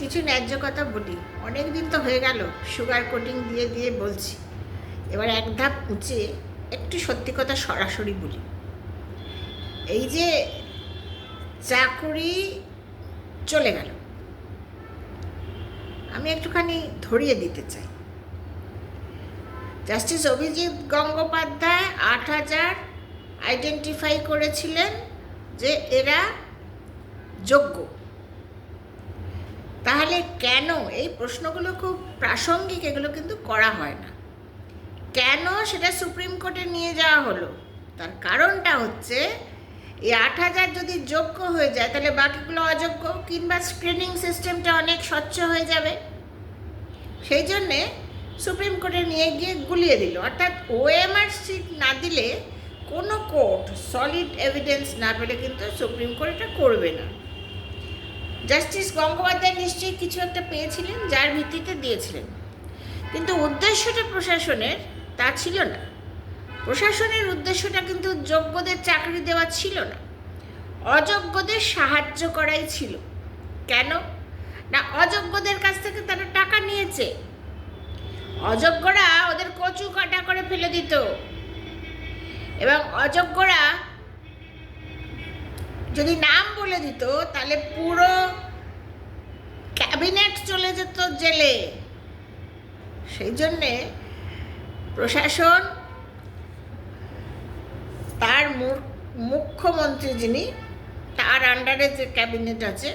কিছু ন্যায্য কথা বলি। অনেক দিন তো হয়ে গেল সুগার কোটিং দিয়ে দিয়ে বলছি। এবার এক ধাপ উঁচে একটু সত্যি কথা সরাসরি বলি। এই যে চাকুরি চলে গেল। আমি একটুখানি ধরিয়ে দিতে চাই। জাস্টিস অভিজিৎ গঙ্গোপাধ্যায় আট হাজার আইডেন্টিফাই করেছিলেন যে এরা যোগ্য। তাহলে কেন এই প্রশ্নগুলো খুব প্রাসঙ্গিক, এগুলো কিন্তু করা হয় না। কেন সেটা সুপ্রিম কোর্টে নিয়ে যাওয়া হলো? তার কারণটা হচ্ছে, এই আট হাজার যদি যোগ্য হয়ে যায়, তাহলে বাকিগুলো অযোগ্য কিংবা স্ক্রিনিং সিস্টেমটা অনেক স্বচ্ছ হয়ে যাবে। সেই জন্যে সুপ্রিম কোর্টে নিয়ে গিয়ে গুলিয়ে দিল। অর্থাৎ ওএমআর সিট না দিলে কোনো কোর্ট সলিড এভিডেন্স না পেলে কিন্তু সুপ্রিম কোর্ট এটা করবে না। জাস্টিস গঙ্গোপাধ্যায় নিশ্চয়ই কিছু একটা পেয়েছিলেন, যার ভিত্তিতে দিয়েছিলেন। কিন্তু উদ্দেশ্যটা প্রশাসনের, তা ছিল না। প্রশাসনের উদ্দেশ্যটা কিন্তু যোগ্যদের চাকরি দেওয়া ছিল না। অযোগ্যদের সাহায্য করাই ছিল। কেন? না, অযোগ্যদের কাছ থেকে তারা টাকা নিয়েছে। অযোগ্যরা ওদের কচু কাটা করে ফেলে দিত। এবং অযোগ্যরা যদি নাম বলে দিত, তাহলে পুরো ক্যাবিনেট চলে যেত জেলে। সেই জন্যে প্রশাসন, তার মুখ্যমন্ত্রী যিনি, তার আন্ডারে যে ক্যাবিনেট আছে,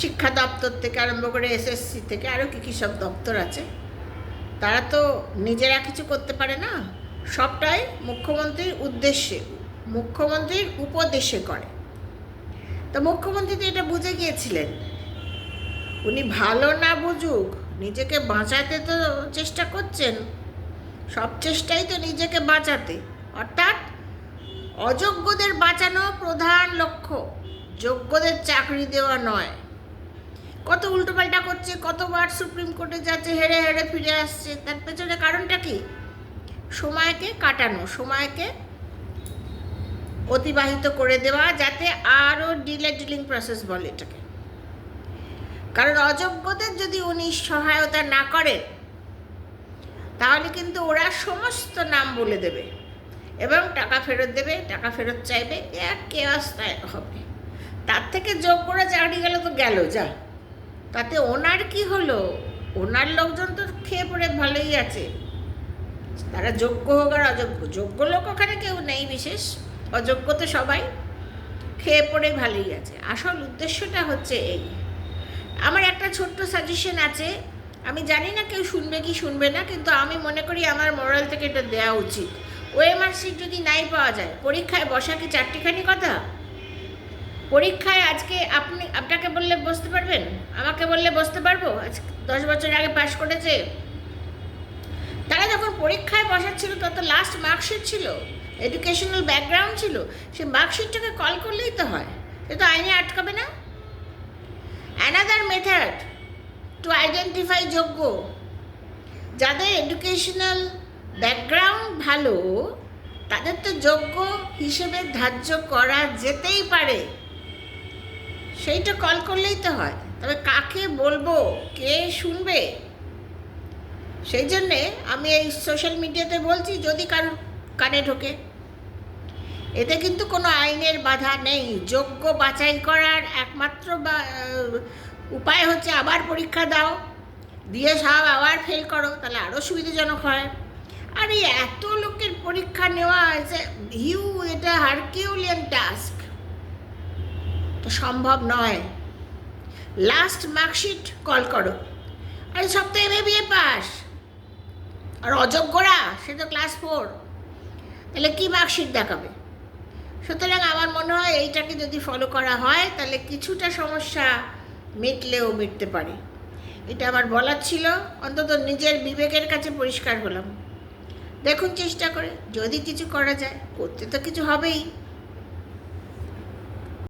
শিক্ষা দপ্তর থেকে আরম্ভ করে এসএসসি থেকে আরও কী কী সব দপ্তর আছে, তারা তো নিজেরা কিছু করতে পারে না। সবটাই মুখ্যমন্ত্রীর উদ্দেশ্যে। মুখ্যমন্ত্রীর উপদেশে করে। তো মুখ্যমন্ত্রী তো এটা বুঝে গিয়েছিলেন। উনি ভালো না বুঝুক, নিজেকে বাঁচাতে তো চেষ্টা করছেন। সব চেষ্টাই তো নিজেকে বাঁচাতে। অর্থাৎ অযোগ্যদের বাঁচানো প্রধান লক্ষ্য, যোগ্যদের চাকরি দেওয়া নয়। কত উল্টোপাল্টা করছে, কতবার সুপ্রিম কোর্টে যাচ্ছে হেরে হেরে ফিরে আসছে, তার পেছনে কারণটা কি? সময়কে কাটানো, সময়কে অতিবাহিত করে দেওয়া যাতে আরও ডিলে ডিলিং প্রসেস বলে এটাকে। কারণ অযোগ্যদের যদি উনি সহায়তা না করেন, তাহলে কিন্তু ওরা সমস্ত নাম বলে দেবে এবং টাকা ফেরত দেবে, টাকা ফেরত চাইবে এক কেয়াস হবে। তার থেকে যোগ্যরা চাকরি গেল তো গেল, যা। তাতে ওনার কি হলো? ওনার লোকজন তো খেয়ে পড়ে ভালোই আছে। তারা যোগ্য হোক আর অযোগ্য, যোগ্য লোক ওখানে কেউ নেই বিশেষ। অযোগ্য তো সবাই। খেয়ে পড়ে ভালোই আছে। আসল উদ্দেশ্যটা হচ্ছে এই। আমার একটা ছোট্ট সাজেশন আছে। আমি জানি না কেউ শুনবে কি শুনবে না, কিন্তু আমি মনে করি আমার মোরাল থেকে এটা দেওয়া উচিত। ওএমআর সিট যদি নাই পাওয়া যায়, পরীক্ষায় বসা কি চারটিখানি কথা? পরীক্ষায় আজকে আপনি, আপনাকে বললে বসতে পারবেন? আমাকে বললে বসতে পারব? আজ দশ বছর আগে পাশ করেছে তারা যখন পরীক্ষায় বসাচ্ছিল, তত লাস্ট মার্কশিট ছিল এডুকেশনাল ব্যাকগ্রাউন্ড ছিল সে মার্কশিটটাকে কল করলেই তো হয়। সে তো আইনে আটকাবে না। অ্যানাদার মেথড টু আইডেন্টিফাই যোগ্য। যাদের এডুকেশনাল ব্যাকগ্রাউন্ড ভালো, তাদের তো যোগ্য হিসেবে ধার্য করা যেতেই পারে। সেইটা কল করলেই তো হয়। তবে কাকে বলব? কে শুনবে? সেই জন্যে আমি এই সোশ্যাল মিডিয়াতে বলছি, যদি কারোর কানে ঢোকে। এতে কিন্তু কোনো আইনের বাধা নেই। যোগ্য বাছাই করার একমাত্র উপায় হচ্ছে আবার পরীক্ষা দাও, দিয়ে সব আবার ফেল করো, তাহলে আরও সুবিধাজনক হয়। আর এই এত লোকের পরীক্ষা নেওয়া হয়েছে হিউ এটা হারকিউলিয়ান টাস্ক তো সম্ভব নয়। লাস্ট মার্কশিট কল করো। আরে এম বিএ পাস আর অযোগ্যরা সে তো ক্লাস ফোর তাহলে কী মার্কশিট দেখাবে? সুতরাং আমার মনে হয় এইটাকে যদি ফলো করা হয়, তাহলে কিছুটা সমস্যা মিটলেও মিটতে পারে। এটা আমার বলার ছিল, অন্তত নিজের বিবেকের কাছে পরিষ্কার হলাম। দেখুন চেষ্টা করে, যদি কিছু করা যায়, করতে তো কিছু হবেই।